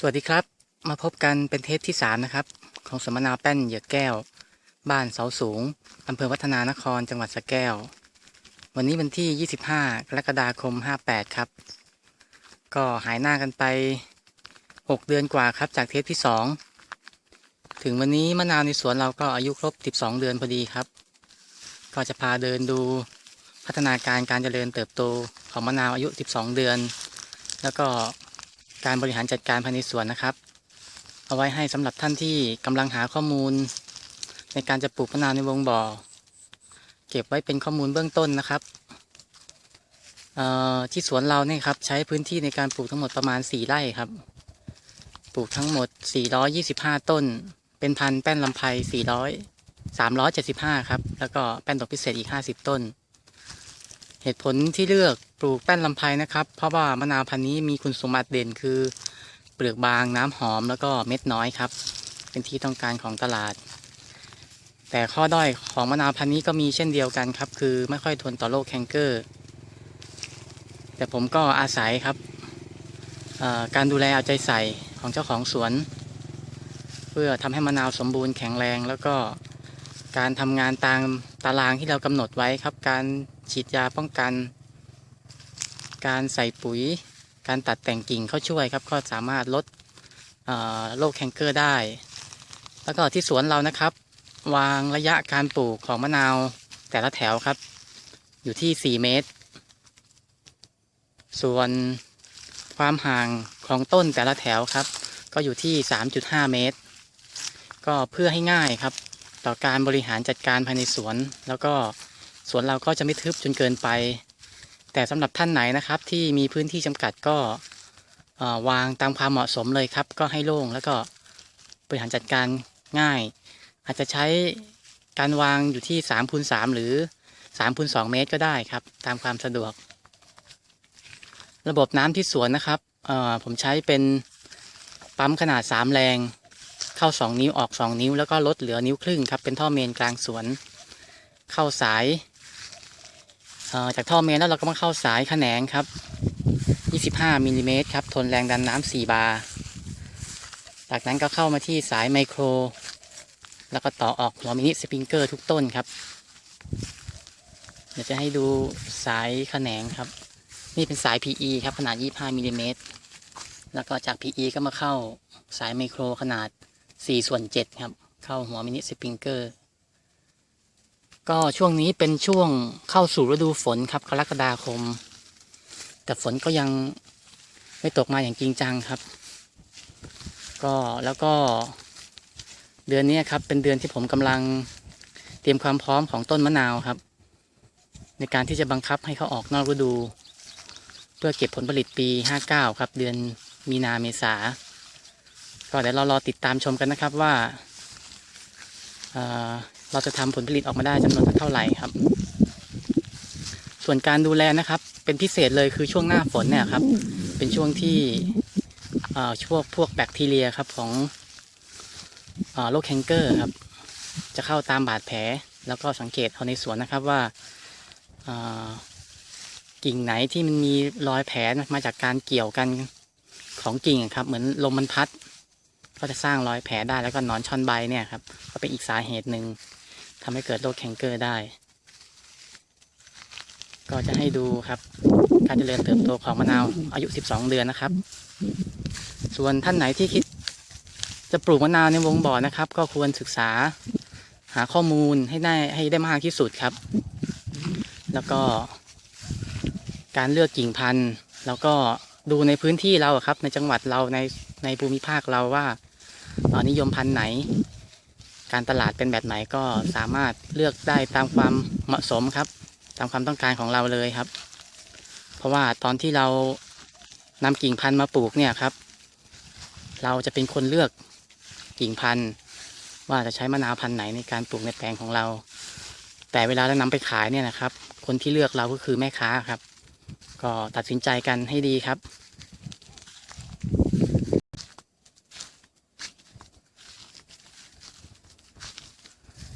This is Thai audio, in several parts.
สวัสดีครับ มาพบกันเป็นเทปที่ 3 นะครับ ของสมนาแป้นเหยือแก้ว บ้านเสาสูงอำเภอวัฒนานครจังหวัดสระแก้ว วันนี้วันที่ 25 กรกฎาคม 58 ครับ ก็หายหน้ากันไป 6 เดือนกว่าครับจากเทปที่ 2 ถึงวันนี้มะนาวในสวนเราก็อายุครบ 12 เดือนพอดีครับ ก็จะพาเดินดูพัฒนาการการเจริญเติบโตของมะนาวอายุ 12 เดือน แล้วก็ การบริหารจัดการภายในสวนนะครับ เอาไว้ให้สำหรับท่านที่กำลังหาข้อมูล ในการจะปลูกมะนาวในวงบ่อ เก็บไว้เป็นข้อมูลเบื้องต้นนะครับที่สวนเราเนี่ยครับใช้พื้นที่ในการปลูกทั้งหมดประมาณ 4 ไร่ครับ ปลูกทั้งหมด 425 ต้น เป็นพันแป้นลำไพ400 375 ครับ แล้วก็แป้นดอกพิเศษอีก 50 ต้น เหตุผลที่เลือก ปลูกแป้นลำไพนะครับ เพราะว่ามะนาวพันธุ์นี้มีคุณสมบัติเด่นคือ เปลือกบางน้ำหอมแล้วก็เม็ดน้อยครับ เป็นที่ต้องการของตลาด แต่ข้อด้อยของมะนาวพันธุ์นี้ก็มีเช่นเดียวกันครับ คือไม่ค่อยทนต่อโรคแคนเกอร์ แต่ผมก็อาศัยครับการดูแลเอาใจใส่ของเจ้าของสวน เพื่อทำให้มะนาวสมบูรณ์แข็งแรงแล้วก็การทำงานตามตารางที่เรากำหนดไว้ครับ การฉีดยาป้องกัน การใส่ปุ๋ย การตัดแต่งกิ่งเข้าช่วยครับ ก็สามารถลดโรคแคนเกอร์ได้ แล้วก็ที่สวนเรานะครับ วางระยะการปลูกของมะนาวแต่ละแถวครับ อยู่ที่ 4 เมตร ส่วนความห่างของต้นแต่ละแถวครับ ก็อยู่ที่ 3.5 เมตร ก็เพื่อให้ง่ายครับ ต่อการบริหารจัดการภายในสวน แล้วก็สวนเราก็จะไม่ทึบจนเกินไป แต่สำหรับท่านไหนนะครับที่มีพื้นที่จำกัดก็วางตามความเหมาะสมเลยครับ ก็ให้โล่งแล้วก็บริหารจัดการง่าย อาจจะใช้การวางอยู่ที่3คูณ3หรือ3คูณ2เมตรก็ได้ครับ ตามความสะดวก ระบบน้ำที่สวนนะครับผมใช้เป็นปั๊มขนาด 3 แรง เข้า 2 นิ้วออก 2 นิ้ว แล้วก็ลดเหลือนิ้วครึ่งครับ เป็นท่อเมนกลางสวน เข้าสาย จากท่อเมนแล้วเราก็มาเข้าสายแขนงครับ 25มิลลิเมตรครับ ทนแรงดันน้ำ4บาร์ จากนั้นก็เข้ามาที่สายไมโคร แล้วก็ต่อออกหัวมินิสปริงเกอร์ทุกต้นครับ เดี๋ยวจะให้ดูสายแขนงครับ นี่เป็นสาย PE ครับ ขนาด 25มิลลิเมตร แล้วก็จาก PE ก็มาเข้าสายไมโครขนาด 4 ส่วน 7 ครับ เข้าหัวมินิสปริงเกอร์ ก็ช่วงนี้เป็นช่วงเข้าสู่ฤดูฝนครับกรกฎาคม แต่ฝนก็ยังไม่ตกมาอย่างจริงจังครับ ก็แล้วก็เดือนนี้ครับ เป็นเดือนที่ผมกำลังเตรียมความพร้อมของต้นมะนาวครับ ในการที่จะบังคับให้เขาออกนอกฤดู เพื่อเก็บผลผลิตปี 59 ครับ เดือนมีนาเมษา ก็เดี๋ยวเรารอติดตามชมกันนะครับว่า เราจะทำผลผลิตออกมาได้จำนวนเท่าไหร่ครับ ส่วนการดูแลนะครับ เป็นพิเศษเลยคือช่วงหน้าฝนเนี่ยครับ เป็นช่วงที่อ่อช่วงพวกแบคทีเรียครับของอ่อโรคแคนเกอร์ครับ จะเข้าตามบาดแผล แล้วก็สังเกตเอาในสวนนะครับว่าอ่อกิ่งไหนที่มันมีรอยแผลมาจากการเกี่ยวกันของกิ่งครับ เหมือนลมมันพัด ก็จะสร้างรอยแผลได้แล้วก็หนอนช่อนใบเนี่ยครับ ก็เป็นอีกสาเหตุหนึ่ง ทำให้เกิดโรคแคนเกอร์ได้ ก็จะให้ดูครับ การเจริญเติบโตของมะนาวอายุ 12 เดือนนะครับ ส่วนท่านไหนที่คิด จะปลูกมะนาวในวงบ่อนะครับ ก็ควรศึกษาหาข้อมูลให้ได้ให้ได้มากที่สุดครับ แล้วก็การเลือกกิ่งพันธุ์ แล้วก็ดูในพื้นที่เราครับ ในจังหวัดเราในในภูมิภาคเราว่านิยมพันธุ์ไหน การตลาดเป็นแบบไหนก็สามารถเลือกได้ตามความเหมาะสมครับ ตามความต้องการของเราเลยครับ เพราะว่าตอนที่เรานำกิ่งพันธุ์มาปลูกเนี่ยครับ เราจะเป็นคนเลือกกิ่งพันธุ์ ว่าจะใช้มะนาวพันธุ์ไหนในการปลูกในแปลงของเรา แต่เวลาเรานำไปขายเนี่ยนะครับ คนที่เลือกเราก็คือแม่ค้าครับ ก็ตัดสินใจกันให้ดีครับ เอ่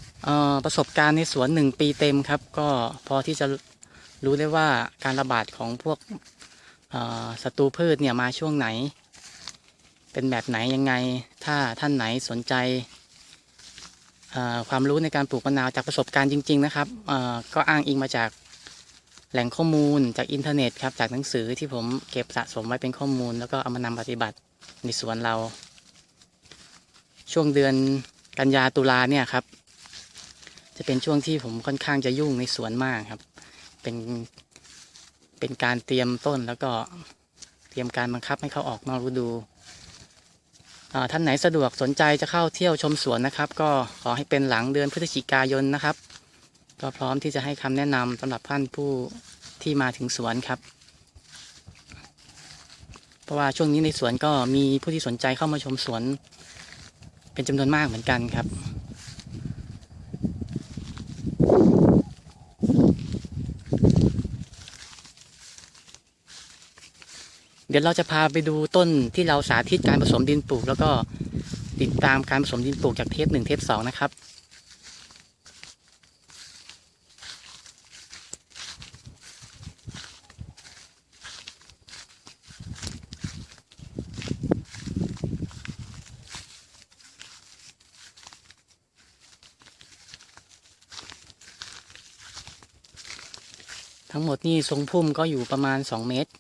อ ประสบการณ์ในสวนหนึ่งปีเต็มครับ ก็พอที่จะรู้ได้ว่าการระบาดของพวกศัตรูพืชเนี่ยมาช่วงไหน เป็นแบบไหนยังไง ถ้าท่านไหนสนใจความรู้ในการปลูกมะนาวจากประสบการณ์จริง ๆ นะครับก็อ้างอิงมาจากแหล่งข้อมูลจากอินเทอร์เน็ตครับจากหนังสือที่ผมเก็บสะสมไว้เป็นข้อมูล แล้วก็เอามานำปฏิบัติในสวนเรา ช่วงเดือนกันยาตุลาเนี่ยครับ จะเป็นช่วงที่ผมค่อนข้างจะยุ่งในสวนมากครับ เป็นเป็นการเตรียมต้นแล้วก็เตรียมการบังคับให้เขาออกนอกฤดูท่านไหนสะดวกสนใจจะเข้าเที่ยวชมสวนนะครับ ก็ขอให้เป็นหลังเดือนพฤศจิกายนนะครับ ก็พร้อมที่จะให้คำแนะนำสำหรับท่านผู้ที่มาถึงสวนครับ เพราะว่าช่วงนี้ในสวนก็มีผู้ที่สนใจเข้ามาชมสวน เป็นจำนวนมากเหมือนกันครับ เดี๋ยวเราจะพาไปดูต้นที่เราสาธิตการผสมดินปลูก แล้วก็ติดตามการผสมดินปลูกจากเทปหนึ่งเทปสองนะครับทั้งหมดนี่ทรงพุ่มก็อยู่ประมาณ 2 เมตร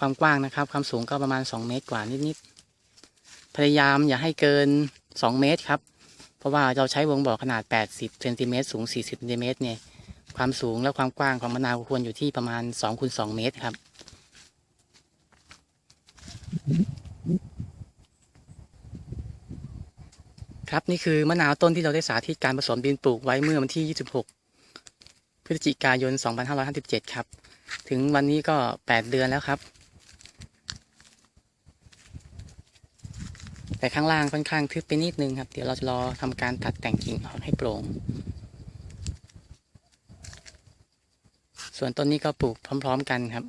ความกว้างนะครับ ความสูงก็ประมาณ 2 เมตรกว่านิดๆพยายามอย่าให้เกิน 2 เมตรครับ เพราะว่าเราใช้วงบ่อขนาด 80เซนติเมตรสูง 40เซนติเมตรเนี่ยความสูงและความกว้างของมะนาวควรอยู่ที่ประมาณ2คูณ2เมตรครับ ครับนี่คือมะนาวต้นที่เราได้สาธิตการผสมดินปลูกไว้เมื่อวันที่ 26 พฤศจิกายน 2557 ครับ ถึงวันนี้ก็ 8 เดือนแล้วครับ แต่ข้างล่างค่อนข้างทึบไปนิดนึงครับ เดี๋ยวเราจะรอทำการตัดแต่งกิ่งออกให้โปร่ง ส่วนต้นนี้ก็ปลูกพร้อม ๆ กันครับ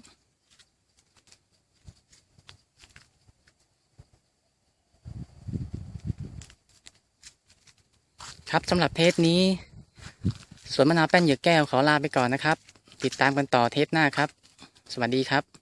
ครับสำหรับเทปนี้ สวนมะนาวแป้นเหยือกแก้วขอลาไปก่อนนะครับ ติดตามกันต่อเทปหน้าครับ สวัสดีครับ